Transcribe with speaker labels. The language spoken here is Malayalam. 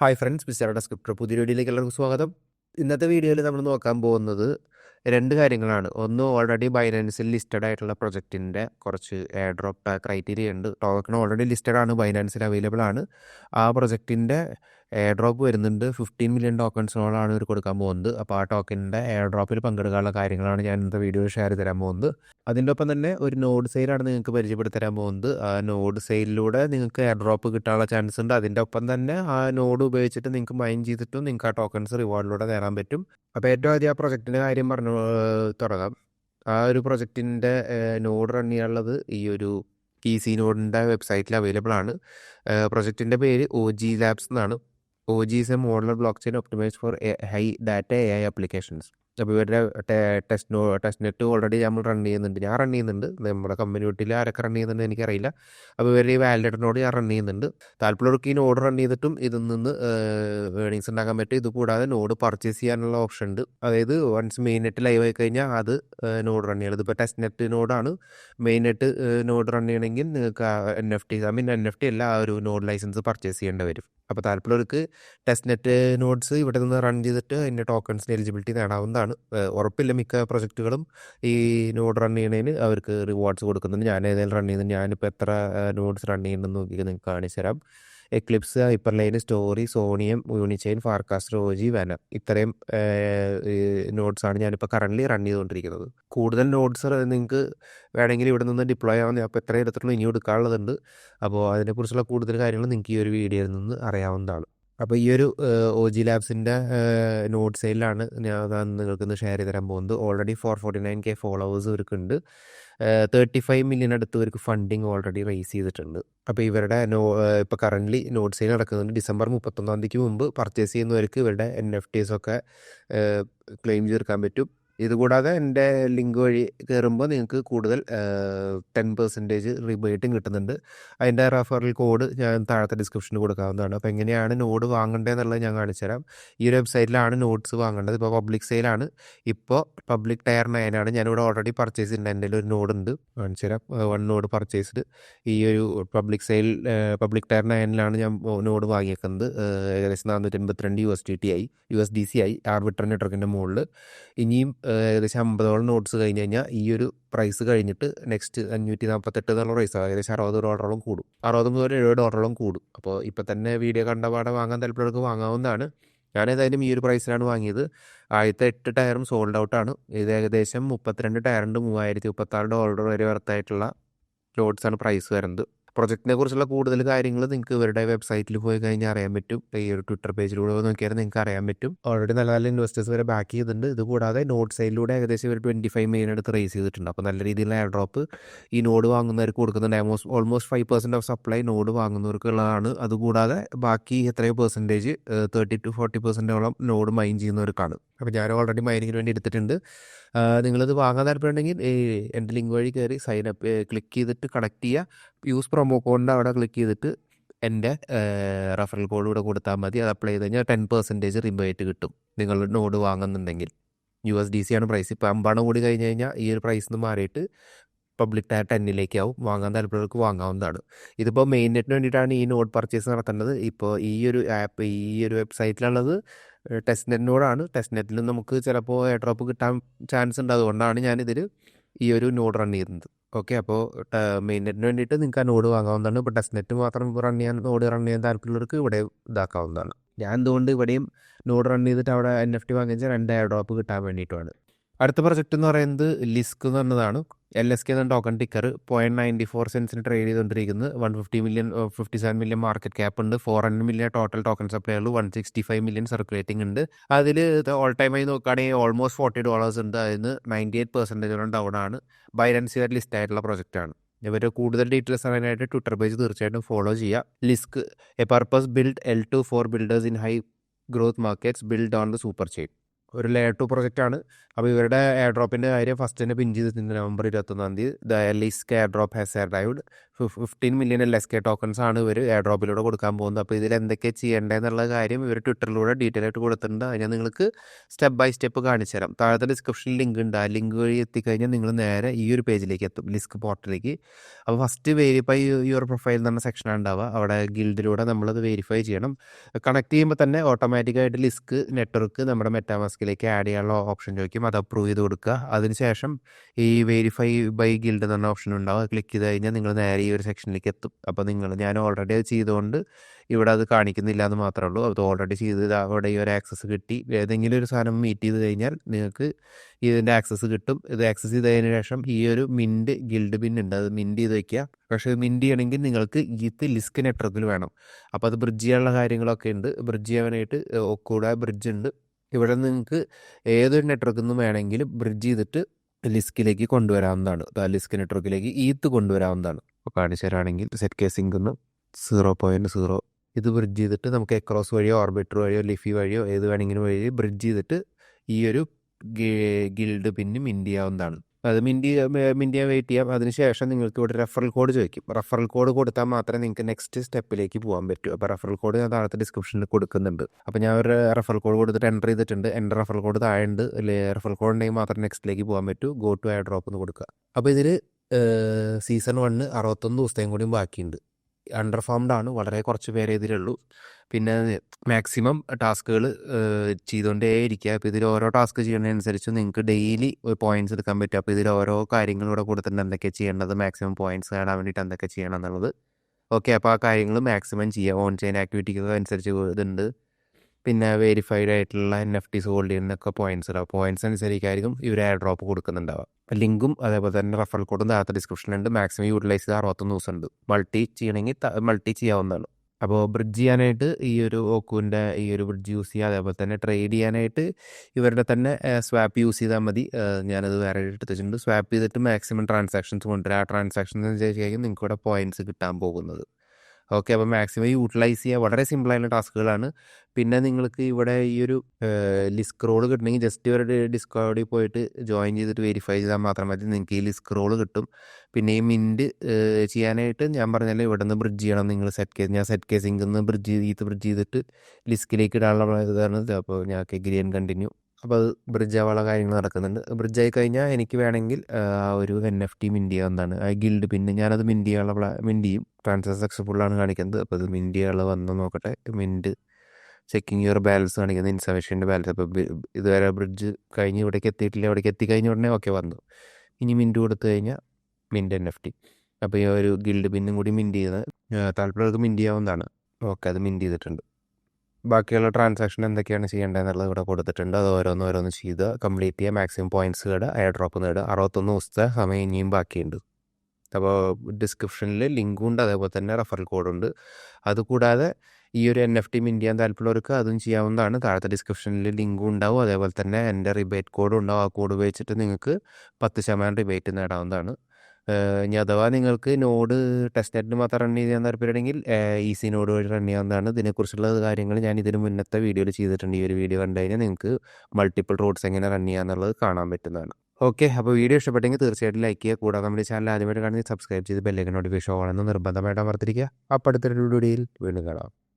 Speaker 1: ഹായ് ഫ്രണ്ട്സ് മിസ്റ്ററുടെ ഡെസ്ക്രിപ്റ്റർ പുതിയ വീഡിയോയിലേക്ക് എല്ലാവർക്കും സ്വാഗതം. ഇന്നത്തെ വീഡിയോയിൽ നമ്മൾ നോക്കാൻ പോകുന്നത് രണ്ട് കാര്യങ്ങളാണ്. ഒന്ന് ഓൾറെഡി ബൈനാൻസിൽ ലിസ്റ്റഡ് ആയിട്ടുള്ള പ്രൊജക്റ്റിന്റെ കുറച്ച് എയർ ഡ്രോപ്പ് ക്രൈറ്റീരിയ ഉണ്ട്. ടോക്കൺ ഓൾറെഡി ലിസ്റ്റഡ് ആണ് ബൈനാൻസിൽ അവൈലബിൾ ആണ്. ആ പ്രൊജക്റ്റിന്റെ എയർഡ്രോപ്പ് വരുന്നുണ്ട്. ഫിഫ്റ്റീൻ മില്യൺ ടോക്കൺസിനോളാണ് ഇവർ കൊടുക്കാൻ പോകുന്നത്. അപ്പോൾ ആ ടോക്കണിന്റെ എയർ ഡ്രോപ്പിൽ പങ്കെടുക്കാനുള്ള കാര്യങ്ങളാണ് ഞാൻ ഇന്നത്തെ വീഡിയോയിൽ ഷെയർ തരാൻ പോകുന്നത്. അതിന്റെ ഒപ്പം തന്നെ ഒരു നോഡ് സെയിലാണ് നിങ്ങൾക്ക് പരിചയപ്പെടുത്തരാൻ പോകുന്നത്. ആ നോഡ് സെയിലിലൂടെ നിങ്ങൾക്ക് എയർ ഡ്രോപ്പ് കിട്ടാനുള്ള ചാൻസ് ഉണ്ട്. അതിന്റെ ഒപ്പം തന്നെ ആ നോഡ് ഉപയോഗിച്ചിട്ട് നിങ്ങൾക്ക് മൈൻ ചെയ്തിട്ടും നിങ്ങൾക്ക് ആ ടോക്കൺസ് റിവാർഡിലൂടെ നേടാൻ പറ്റും. അപ്പോൾ ഏറ്റവും ആദ്യം ആ പ്രൊജക്റ്റിന്റെ കാര്യം പറഞ്ഞു തുടങ്ങാം. ആ ഒരു പ്രൊജക്റ്റിന്റെ നോഡ് റൺ ചെയ്യാനുള്ളത് ഈ ഒരു ഇ സി നോഡിന്റെ വെബ്സൈറ്റിൽ അവൈലബിൾ ആണ്. പ്രൊജക്റ്റിന്റെ പേര് ഒ ജി ലാബ്സ് എന്നാണ്. O G is a modular block chain optimise for high data A I applications അപ്പോൾ ഇവരുടെ ടെസ്റ്റ് ടെസ്റ്റ് നെറ്റ് ഓൾറെഡി നമ്മൾ റൺ ചെയ്യുന്നുണ്ട്. ഞാൻ റൺ ചെയ്യുന്നുണ്ട്. നമ്മുടെ കമ്മ്യൂണിറ്റിയിൽ ആരൊക്കെ റൺ ചെയ്യുന്നുണ്ട് എനിക്കറിയില്ല. അപ്പോൾ ഇവരുടെ ഈ വാലിഡേറ്ററിനോട് ഞാൻ റൺ ചെയ്യുന്നുണ്ട്. താല്പര്യമുള്ളവർക്ക് ഈ നോഡ് റൺ ചെയ്തിട്ടും ഇതിൽ നിന്ന് ഏർണിങ്സ് ഉണ്ടാക്കാൻ പറ്റും. ഇത് കൂടാതെ നോഡ് പർച്ചേസ് ചെയ്യാനുള്ള ഓപ്ഷൻ ഉണ്ട്. അതായത് വൺസ് മെയിൻ നെറ്റ് ലൈവ് ആയി കഴിഞ്ഞാൽ അത് നോഡ് റൺ ചെയ്യണം. ഇപ്പോൾ ടെസ്റ്റ് നെറ്റ് നോഡാണ്. മെയിൻ നെറ്റ് നോഡ് റൺ ചെയ്യണമെങ്കിൽ നിങ്ങൾക്ക് N F T I mean N F T അല്ല ആ ഒരു നോഡ് ലൈസൻസ് പർച്ചേസ് ചെയ്യേണ്ടി വരും. അപ്പോൾ താല്പര്യമുള്ളവർക്ക് ടെസ്റ്റ് നെറ്റ് നോട്ട്സ് ഇവിടെ നിന്ന് റൺ ചെയ്തിട്ട് അതിന്റെ ടോക്കൺസിന് എലിജിബിലിറ്റി നേടാവുന്നതാണ്. ഉറപ്പില്ല മിക്ക പ്രൊജക്റ്റുകളും ഈ നോഡ് റൺ ചെയ്യണതിന് അവർക്ക് റിവാർഡ്സ് കൊടുക്കുന്നുണ്ട്. ഞാൻ ഏതെങ്കിലും റൺ ചെയ്യുന്നത് ഞാനിപ്പോൾ എത്ര നോഡ്സ് റൺ ചെയ്യുന്നുണ്ടെന്ന് നോക്കി നിങ്ങൾക്ക് കാണിച്ചു തരാം Eclipse Hyperlane Story Soneium Unichain Farcaster OG Warner ഇത്രയും നോട്ട്സ് ആണ് ഞാനിപ്പോൾ കറന്റ് റൺ ചെയ്തുകൊണ്ടിരിക്കുന്നത്. കൂടുതൽ നോട്ട്സ് നിങ്ങൾക്ക് വേണമെങ്കിൽ ഇവിടെ നിന്ന് ഡിപ്ലോയ് ആവാൻ അപ്പോൾ എത്ര എടുത്തിട്ടുള്ളൂ. ഇനി എടുക്കാനുള്ളതുണ്ട്. അപ്പോൾ അതിനെക്കുറിച്ചുള്ള കൂടുതൽ കാര്യങ്ങൾ നിങ്ങൾക്ക് ഈ ഒരു വീഡിയോയിൽ നിന്ന് അറിയാവുന്നതാണ്. അപ്പോൾ ഈ ഒരു ഒ ജി ലാബ്സിന്റെ നോട്ട് സെയിലാണ് ഞാൻ അതാണ് നിങ്ങൾക്ക് ഷെയർ ചെയ്ത് തരാൻ പോകുന്നത്. Already four forty nine K followers ഇവർക്കുണ്ട്. Thirty five million അടുത്ത് ഇവർക്ക് ഫണ്ടിങ് ഓൾറെഡി റേസ് ചെയ്തിട്ടുണ്ട്. അപ്പോൾ ഇവരുടെ നോ ഇപ്പോൾ കറന്റ്ലി നോട്ട് സെയിൽ നടക്കുന്നുണ്ട്. ഡിസംബർ മുപ്പത്തൊന്നാം തീയതിക്ക് മുമ്പ് പർച്ചേസ് ചെയ്യുന്നവർക്ക് ഇവരുടെ എൻ എഫ് ടീസൊക്കെ ക്ലെയിം ചേർക്കാൻ പറ്റും. ഇതുകൂടാതെ എന്റെ ലിങ്ക് വഴി കയറുമ്പോൾ നിങ്ങൾക്ക് കൂടുതൽ ടെൻ പെർസെന്റേജ് റിബേറ്റും കിട്ടുന്നുണ്ട്. അതിന്റെ റെഫറൽ കോഡ് ഞാൻ താഴത്തെ ഡിസ്ക്രിപ്ഷനിൽ കൊടുക്കാവുന്നതാണ്. അപ്പോൾ എങ്ങനെയാണ് നോഡ് വാങ്ങേണ്ടതെന്നുള്ളത് ഞാൻ കാണിച്ചുതരാം. ഈ ഒരു വെബ്സൈറ്റിലാണ് നോട്ട്സ് വാങ്ങേണ്ടത്. ഇപ്പോൾ പബ്ലിക് സെയിലാണ്. ഇപ്പോൾ പബ്ലിക് ടയർ നയനാണ്. ഞാനിവിടെ ഓൾറെഡി പർച്ചേസ് ചെയ്തിട്ടുണ്ട്. എന്റെ ഒരു നോഡ് ഉണ്ട് കാണിച്ചു തരാം വൺ നോഡ് പർച്ചേസ്ഡ് ഈ ഒരു പബ്ലിക് സെയിൽ പബ്ലിക് ടയർ നയനിലാണ് ഞാൻ നോഡ് വാങ്ങിയേക്കുന്നത്. ഏകദേശം നാനൂറ്റി എൺപത്തിരണ്ട് യു എസ് ടി ടി ആയി. യു എസ് ഡി സി ആയി. ആർബിട്രൻ നെറ്റ്വർക്കിന്റെ മുകളിൽ. ഇനിയും ഏകദേശം അമ്പതോളം നോട്ട്സ് കഴിഞ്ഞ് കഴിഞ്ഞാൽ ഈ ഒരു പ്രൈസ് കഴിഞ്ഞിട്ട് നെക്സ്റ്റ് അഞ്ഞൂറ്റി നാൽപ്പത്തെട്ട് എന്നുള്ള പ്രൈസ് ഏകദേശം അറുപത് ഡോളറോളം കൂടും. അറുപത് മുതൽ എഴുപത് ഡോളറോളം കൂടും. അപ്പോൾ ഇപ്പോൾ തന്നെ വീഡിയോ കണ്ട പാടെ വാങ്ങാൻ താല്പര്യമുള്ളവർക്ക് വാങ്ങാവുന്നതാണ്. ഞാൻ ഏതായാലും ഈ ഒരു പ്രൈസിലാണ് വാങ്ങിയത്. ആദ്യത്തെ എട്ട് ടയറും സോൾഡ് ഔട്ടാണ് ഇത് ഏകദേശം മുപ്പത്തിരണ്ട് ടയറുണ്ട് മൂവായിരത്തി മുപ്പത്താറ് ഡോളർ വരെ വർത്തായിട്ടുള്ള ലോഡ്സാണ് പ്രൈസ് വരുന്നത്. പ്രൊജക്റ്റിനെ കുറിച്ചുള്ള കൂടുതൽ കാര്യങ്ങൾ നിങ്ങൾക്ക് ഇവരുടെ വെബ്സൈറ്റിൽ പോയി കഴിഞ്ഞാൽ അറിയാൻ പറ്റും. ഈ ഒരു ട്വിറ്റർ പേജിലൂടെ നോക്കിയാൽ നിങ്ങൾക്ക് അറിയാൻ പറ്റും. ഓൾറെഡി നല്ല നല്ല ഇൻവെസ്റ്റേഴ്സ് വരെ ബാക്ക് ചെയ്തിട്ടുണ്ട്. ഇത് കൂടാതെ നോട്ട് സൈഡിലൂടെ ഏകദേശം ഒരു ട്വന്റി ഫൈവ് മില്യൺ അടുത്ത് റേസ് ചെയ്തിട്ടുണ്ട്. അപ്പോൾ നല്ല രീതിയിലുള്ള എയർ ഡ്രോപ്പ് ഈ നോഡ് വാങ്ങുന്നവർക്ക് കൊടുക്കുന്നുണ്ട്. Almost almost five percent of supply node വാങ്ങുന്നവർക്കുള്ളതാണ്. അതുകൂടാതെ ബാക്കി എത്രയോ പെർസെന്റേജ് തേർട്ടി ടു ഫോർട്ടി പെർസെന്റോളം നോഡ് മൈൻ ചെയ്യുന്നവർക്കാണ്. അപ്പോൾ ഞാൻ ഓൾറെഡി മൈനിങ്ങിന് വേണ്ടി എടുത്തിട്ടുണ്ട്. നിങ്ങളിത് വാങ്ങാൻ താല്പര്യമുണ്ടെങ്കിൽ എന്റെ ലിങ്ക് വഴി കയറി സൈൻ അപ്പ് ക്ലിക്ക് ചെയ്തിട്ട് കണക്ട് ചെയ്യുക. യൂസ് പ്രൊമോ കോഡിന്റെ അവിടെ ക്ലിക്ക് ചെയ്തിട്ട് എന്റെ റഫറൽ കോഡ് ഇവിടെ കൊടുത്താൽ മതി. അത് അപ്ലൈ ചെയ്ത് കഴിഞ്ഞാൽ ടെൻ പെർസെന്റേജ് റിബേറ്റ് കിട്ടും. നിങ്ങൾ നോഡ് വാങ്ങുന്നുണ്ടെങ്കിൽ. യു എസ് ഡി സി ആണ് പ്രൈസ് ഇപ്പോൾ അമ്പാണ് കൂടി കഴിഞ്ഞ് കഴിഞ്ഞാൽ ഈ ഒരു പ്രൈസിൽ നിന്ന് മാറിയിട്ട് പബ്ലിക് ടയർ ടെന്നിലേക്ക് ആവും. വാങ്ങാൻ താല്പര്യമുള്ളവർക്ക് വാങ്ങാവുന്നതാണ്. ഇതിപ്പോൾ മെയിൻ നെറ്റിന് വേണ്ടിയിട്ടാണ് ഈ നോഡ് പർച്ചേസ് നടത്തേണ്ടത്. ഇപ്പോൾ ഈ ഒരു ആപ്പ് ഈ ഒരു വെബ്സൈറ്റിലുള്ളത് ടെസ്റ്റ് നെറ്റിനോടാണ് ടെസ്റ്റ് നെറ്റിൽ നമുക്ക് ചിലപ്പോൾ എയർ ഡ്രോപ്പ് കിട്ടാൻ ചാൻസ് ഉണ്ട്. അതുകൊണ്ടാണ് ഞാനിതിൽ ഈ ഒരു നോഡ് റൺ ചെയ്യുന്നത് ഓക്കെ അപ്പോൾ മെയിൻ നെറ്റിന് വേണ്ടിയിട്ട് നിങ്ങൾക്ക് ആ നോഡ് വാങ്ങാവുന്നതാണ്. ഇപ്പോൾ ടെസ്റ്റ് നെറ്റ് മാത്രം റൺ ചെയ്യാൻ നോഡ് റൺ ചെയ്യാൻ താല്പര്യമുള്ളവർക്ക് ഇവിടെ ഇതാക്കാവുന്നതാണ്. ഞാൻ എന്തുകൊണ്ട് ഇവിടെയും നോഡ് റൺ ചെയ്തിട്ട് അവിടെ എൻ എഫ് ടി വാങ്ങിച്ചാൽ രണ്ട് എയർ ഡ്രോപ്പ് കിട്ടാൻ വേണ്ടിയിട്ടുമാണ് അടുത്ത പ്രൊജക്റ്റ് എന്ന് പറയുന്നത് ലിസ്ക് എന്ന് പറഞ്ഞതാണ്. എൽ എസ് കെ എന്ന token ticker point ninety four സെൻസിന് trade ചെയ്തുകൊണ്ടിരിക്കുന്നത് one fifty million fifty seven million market cap ഉണ്ട്. Four hundred million total token supply ഉള്ളൂ. One sixty five million circulating ഉണ്ട്. അതിൽ ഓൾ ടൈം ആയി നോക്കുകയാണെങ്കിൽ ഓൾമോസ്റ്റ് ഫോർട്ടി ഡോളേഴ്സ് ഉണ്ട്. അതിന് നയന്റി എയ്റ്റ് പെർസെന്റേജോളം ഡൗൺ ആണ്. ബൈലൻസ് ലിസ്റ്റ് ആയിട്ടുള്ള പ്രൊജക്റ്റാണ് ഇവർ കൂടുതൽ ഡീറ്റെയിൽസ് അറിയാനായിട്ട് ട്വിറ്റർ പേജ് തീർച്ചയായിട്ടും ഫോളോ ചെയ്യുക. Lisk a purpose build L two for builders in high growth markets build on the super chain ഒരു ലെയർ ടു പ്രൊജക്റ്റാണ് അപ്പോൾ ഇവരുടെ എയർ ഡ്രോപ്പിന്റെ കാര്യം ഫസ്റ്റ് തന്നെ പിൻ ചെയ്തിട്ടുണ്ട് നവംബർ ഇരുപത്തൊന്നാം തീയതി the Lisk air drop has arrived fifteen million L S K tokens ആണ് ഇവർ എയർ ഡ്രോപ്പിലൂടെ കൊടുക്കാൻ പോകുന്നത്. അപ്പോൾ ഇതിൽ എന്തൊക്കെ ചെയ്യേണ്ടതെന്നുള്ള കാര്യം ഇവർ ട്വിറ്ററിലൂടെ ഡീറ്റെയിൽ ആയിട്ട് കൊടുത്തിട്ടുണ്ട്. ഞാൻ നിങ്ങൾക്ക് സ്റ്റെപ്പ് ബൈ സ്റ്റെപ്പ് കാണിച്ചു തരാം. താഴത്തെ ഡിസ്ക്രിപ്ഷനിൽ ലിങ്ക് ഉണ്ട്. ആ ലിങ്ക് വഴി എത്തിക്കഴിഞ്ഞാൽ നിങ്ങൾ നേരെ ഈ ഒരു പേജിലേക്ക് എത്തും. ലിസ്ക് പോർട്ടലിലേക്ക് അപ്പോൾ ഫസ്റ്റ് വെരിഫൈ യുവർ പ്രൊഫൈൽ എന്ന് പറഞ്ഞ സെക്ഷനാണ് ഉണ്ടാവുക. അവിടെ ഗിൽഡിലൂടെ നമ്മളത് വെരിഫൈ ചെയ്യണം. കണക്ട് ചെയ്യുമ്പോൾ തന്നെ ഓട്ടോമാറ്റിക്കായിട്ട് ലിസ്ക് നെറ്റ്വർക്ക് നമ്മുടെ മെറ്റാമാസ്കിലേക്ക് ആഡ് ചെയ്യാനുള്ള ഓപ്ഷൻ ചോദിക്കും. അത് അപ്രൂവ് ചെയ്ത് കൊടുക്കുക. അതിനുശേഷം ഈ വെരിഫൈ ബൈ ഗിൽഡ് എന്ന് ഓപ്ഷൻ ഉണ്ടാവും. ക്ലിക്ക് ചെയ്ത് കഴിഞ്ഞാൽ നിങ്ങൾ നേരെ ഈ ഒരു സെക്ഷനിലേക്ക് എത്തും. അപ്പോൾ നിങ്ങൾ ഞാൻ ഓൾറെഡി അത് ചെയ്തുകൊണ്ട് ഇവിടെ അത് കാണിക്കുന്നില്ല എന്ന് മാത്രമേ ഉള്ളൂ. അത് ഓൾറെഡി ചെയ്ത് അവിടെ ഈ ഒരു ആക്സസ് കിട്ടി. ഏതെങ്കിലും ഒരു സാധനം മീറ്റ് ചെയ്ത് കഴിഞ്ഞാൽ നിങ്ങൾക്ക് ഇതിന്റെ ആക്സസ് കിട്ടും. ഇത് ആക്സസ് ചെയ്തതിന് ശേഷം ഈ ഒരു മിന്റ് ഗിൽഡ് പിൻ ഉണ്ട്. അത് മിന്റ് ചെയ്ത് വയ്ക്കുക പക്ഷേ മിന്റ് ചെയ്യണമെങ്കിൽ നിങ്ങൾക്ക് ഇത് ലിസ്ക് നെറ്റ്വർക്കിൽ വേണം. അപ്പോൾ അത് ബ്രിഡ്ജ് ചെയ്യാനുള്ള കാര്യങ്ങളൊക്കെ ഉണ്ട്. ബ്രിഡ്ജ് ചെയ്യാനായിട്ട് കൂടെ ബ്രിഡ്ജ് ഉണ്ട്. ഇവിടെ നിങ്ങൾക്ക് ഏതൊരു നെറ്റ്വർക്കിൽ നിന്നും വേണമെങ്കിലും ബ്രിഡ്ജ് ചെയ്തിട്ട് ലിസ്കിലേക്ക് കൊണ്ടുവരാവുന്നതാണ്. ലിസ്ക് നെറ്റ്വർക്കിലേക്ക് ഈത്ത് കൊണ്ടുവരാവുന്നതാണ്. അപ്പോൾ കാണിച്ചു തരാണെങ്കിൽ സെറ്റ് കേസിംഗ് ഒന്ന് സീറോ പോയിന്റ് സീറോ ഇത് ബ്രിഡ്ജ് ചെയ്തിട്ട് നമുക്ക് എക്രോസ് വഴിയോ ഓർബിറ്റർ വഴിയോ ലിഫി വഴിയോ ഏത് വേണമെങ്കിലും വഴി ബ്രിഡ്ജ് ചെയ്തിട്ട് ഈ ഒരു ഗിൽഡ് പിന്നും മിന്റ് ചെയ്യാവുന്നതാണ് അത് മിന്റ് ചെയ്യാൻ വെയിറ്റ് ചെയ്യാം. അതിനുശേഷം നിങ്ങൾക്ക് ഇവിടെ റെഫറൽ കോഡ് ചോദിക്കും. റെഫറൽ കോഡ് കൊടുത്താൽ മാത്രമേ നിങ്ങൾക്ക് നെക്സ്റ്റ് സ്റ്റെപ്പിലേക്ക് പോകാൻ പറ്റൂ. അപ്പോൾ റെഫറൽ കോഡ് ഞാൻ താഴത്തെ ഡിസ്ക്രിപ്ഷനിൽ കൊടുക്കുന്നുണ്ട്. അപ്പോൾ ഞാൻ ഒരു റെഫറൽ കോഡ് കൊടുത്തിട്ട് എന്റർ ചെയ്തിട്ടുണ്ട്. എന്റെ റെഫറൽ കോഡ് താഴെ ഉണ്ട് റെഫറൽ കോഡ് ഉണ്ടെങ്കിൽ മാത്രമേ നെക്സ്റ്റിലേക്ക് പോകാൻ പറ്റൂ. ഗോ ടു എയർ ഡ്രോപ്പ് എന്ന് കൊടുക്കുക. അപ്പോൾ ഇതിൽ സീസൺ വണ്ണ് അറുപത്തൊന്ന് ദിവസത്തെയും കൂടിയും ബാക്കിയുണ്ട്. അണ്ടർ ഫോംഡ് ആണ്. വളരെ കുറച്ച് പേരെ ഇതിലുള്ളൂ. പിന്നെ മാക്സിമം ടാസ്കുകൾ ചെയ്തുകൊണ്ടേ ഇരിക്കുക അപ്പോൾ ഇതിൽ ഓരോ ടാസ്ക് ചെയ്യുന്നതിനനുസരിച്ച് നിങ്ങൾക്ക് ഡെയിലി പോയിന്റ്സ് എടുക്കാൻ പറ്റും. അപ്പോൾ ഇതിൽ ഓരോ കാര്യങ്ങളും ഇവിടെ കൊടുത്തിട്ടുണ്ട് എന്തൊക്കെ ചെയ്യേണ്ടത് മാക്സിമം പോയിന്റ്സ് നേടാൻ വേണ്ടിയിട്ട് എന്തൊക്കെ ചെയ്യണം എന്നുള്ളത്. ഓക്കെ അപ്പോൾ ആ കാര്യങ്ങൾ മാക്സിമം ചെയ്യുക ഓൺ ചെയിൻ ആക്ടിവിറ്റിക്ക് അനുസരിച്ച് ഇതുണ്ട് പിന്നെ വെരിഫൈഡ് ആയിട്ടുള്ള എൻ എഫ് ടിസ് ഹോൾഡ് ചെയ്യുന്നൊക്കെ പോയിന്റ്സ് ഉണ്ടാവും പോയിന്റ്സ് അനുസരിച്ചായിരിക്കും ഇവർ എയർ ഡ്രോപ്പ് കൊടുക്കുന്നുണ്ടാവുക. ലിങ്കും അതേപോലെ തന്നെ റഫറൽ കോഡും താഴത്തെ ഡിസ്ക്രിപ്ഷനിലുണ്ട് മാക്സിമം യൂട്ടിലൈസ് ചെയ്ത് അറുപത്തൊന്ന് ദിവസം ഉണ്ട്. മൾട്ടി ചെയ്യണമെങ്കിൽ മൾട്ടി ചെയ്യാവുന്നതാണ്. അപ്പോൾ ബ്രിഡ്ജ് ചെയ്യാനായിട്ട് ഈ ഒരു ഓക്കുവിന്റെ ഈ ഒരു ബ്രിഡ്ജ് യൂസ് ചെയ്യുക. അതേപോലെ തന്നെ ട്രേഡ് ചെയ്യാനായിട്ട് ഇവരുടെ തന്നെ സ്വാപ്പ് യൂസ് ചെയ്താൽ മതി. ഞാനത് വേറെ എടുത്തിട്ടുണ്ട് സ്വാപ്പ് ചെയ്തിട്ട് മാക്സിമം ട്രാൻസാക്ഷൻസ് കൊണ്ടുവരിക ആ ട്രാൻസാക്ഷൻസ് അനുസരിച്ചായിരിക്കും നിങ്ങൾക്ക് ഇവിടെ പോയിന്റ്സ് കിട്ടാൻ പോകുന്നത്. ഓക്കെ അപ്പോൾ മാക്സിമം യൂട്ടിലൈസ് ചെയ്യുക വളരെ സിമ്പിളായിട്ടുള്ള ടാസ്കുകളാണ്. പിന്നെ നിങ്ങൾക്ക് ഇവിടെ ഈ ഒരു ലിസ്ക് റോൾ കിട്ടണമെങ്കിൽ ജസ്റ്റ് ഇവരുടെ ഡിസ്കോഡിൽ പോയിട്ട് ജോയിൻ ചെയ്തിട്ട് വെരിഫൈ ചെയ്താൽ മാത്രം മതി. നിങ്ങൾക്ക് ഈ ലിസ്ക് റോൾ കിട്ടും. പിന്നെ ഈ മിന്റ് ചെയ്യാനായിട്ട് ഞാൻ പറഞ്ഞാൽ ഇവിടെ നിന്ന് ബ്രിഡ്ജ് ചെയ്യണം നിങ്ങൾ സെറ്റ് കേസ് ഞാൻ സെറ്റ് കേസിൽ നിന്ന് ബ്രിഡ്ജ് ചെയ്ത് ബ്രിഡ്ജ് ചെയ്തിട്ട് ലിസ്കിലേക്ക് ഇടാനുള്ള ഇതാണ്. അപ്പോൾ ഞാൻ ഗ്രീൻ കണ്ടിന്യൂ. അപ്പോൾ അത് ബ്രിഡ്ജ് ആവാനുള്ള കാര്യങ്ങൾ നടക്കുന്നുണ്ട്. ബ്രിഡ്ജ് ആയി കഴിഞ്ഞാൽ എനിക്ക് വേണമെങ്കിൽ ആ ഒരു എൻ എഫ് ടി മിന്റ് ചെയ്യാവുന്നതാണ്. ആ ഗിൽഡ് പിന്നെ ഞാനത് മിന്റ് ചെയ്യാനുള്ള മിന്റ് ചെയ്യും. ട്രാൻസ്ഫർ സക്സസ്ഫുള്ളാണ് കാണിക്കുന്നത്. അപ്പോൾ അത് മിന്റ് ചെയ്യാനുള്ള വന്ന് നോക്കട്ടെ. മിന്റ് ചെക്കിങ് യുവർ ബാലൻസ് കാണിക്കുന്നത്. ഇൻസഫിഷ്യന്റ് ബാലൻസ് അപ്പോൾ ഇതുവരെ ബ്രിഡ്ജ് കഴിഞ്ഞ് ഇവിടേക്ക് എത്തിയിട്ടില്ല. ഇവിടേക്ക് എത്തിക്കഴിഞ്ഞ ഉടനെ ഓക്കെ വന്നു. ഇനി മിന്റ് കൊടുത്തു കഴിഞ്ഞാൽ മിന്റ് എൻ എഫ് ടി അപ്പോൾ ഈ ഒരു ഗിൽഡ് പിന്നും കൂടി മിന്റ് ചെയ്ത് താല്പര്യങ്ങൾക്ക് മിന്റ് ചെയ്യാവുന്നതാണ്. ഓക്കെ അത് മിന്റ് ചെയ്തിട്ടുണ്ട്. ബാക്കിയുള്ള ട്രാൻസാക്ഷൻ എന്തൊക്കെയാണ് ചെയ്യേണ്ടതെന്നുള്ളത് ഇവിടെ കൊടുത്തിട്ടുണ്ട്. അത് ഓരോന്ന് ഓരോന്ന് ചെയ്ത് കംപ്ലീറ്റ് ചെയ്യുക മാക്സിമം പോയിന്റ്സ് നേടുക എയർ ഡ്രോപ്പ് നേടുക അറുപത്തൊന്ന് ദിവസത്തെ സമയം ഇനിയും ബാക്കിയുണ്ട്. അപ്പോൾ ഡിസ്ക്രിപ്ഷനിൽ ലിങ്കും ഉണ്ട്. അതേപോലെ തന്നെ റെഫറൽ കോഡുണ്ട് അതുകൂടാതെ ഈ ഒരു എൻ എഫ് ടി മിന്റ് ചെയ്യാൻ താല്പര്യമുള്ളവർക്ക് അതും ചെയ്യാവുന്നതാണ്. താഴത്തെ ഡിസ്ക്രിപ്ഷനിൽ ലിങ്കും ഉണ്ടാവും. അതേപോലെ തന്നെ എന്റെ റിബേറ്റ് കോഡും ഉണ്ടാവും ആ കോഡ് ഉപയോഗിച്ചിട്ട് നിങ്ങൾക്ക് പത്ത് ശതമാനം റിബേറ്റ് നേടാവുന്നതാണ്. ഇനി അഥവാ നിങ്ങൾക്ക് നോഡ് ടെസ്റ്റ് നെറ്റിന് മാത്രം റൺ ചെയ്യാൻ താല്പര്യമുണ്ടെങ്കിൽ ഈസി നോഡ് വഴി റൺ ചെയ്യാവുന്നതാണ്. ഇതിനെക്കുറിച്ചുള്ള കാര്യങ്ങൾ ഞാൻ ഇതിന് മുന്നത്തെ വീഡിയോയിൽ ചെയ്തിട്ടുണ്ട്. ഈ ഒരു വീഡിയോ കണ്ടു കഴിഞ്ഞാൽ നിങ്ങൾക്ക് മൾട്ടിപ്പിൾ റോഡ്സ് എങ്ങനെ റൺ ചെയ്യാന്നുള്ളത് കാണാൻ പറ്റുന്നതാണ്. ഓക്കെ അപ്പോൾ വീഡിയോ ഇഷ്ടപ്പെട്ടെങ്കിൽ തീർച്ചയായിട്ടും ലൈക്ക് ചെയ്യുക. കൂടാതെ നമ്മുടെ ചാനൽ ആദ്യമായിട്ട് കാണുന്നത് സബ്സ്ക്രൈബ് ചെയ്ത് ബെല്ലൈക്കൻ നോട്ടിഫിക്കേഷൻ ഓൺ എന്ന് നിർബന്ധമായിട്ട് അമർത്തിരിക്കുക. അപ്പോൾ അടുത്തൊരു വീഡിയോയിൽ വീണ്ടും കാണാം.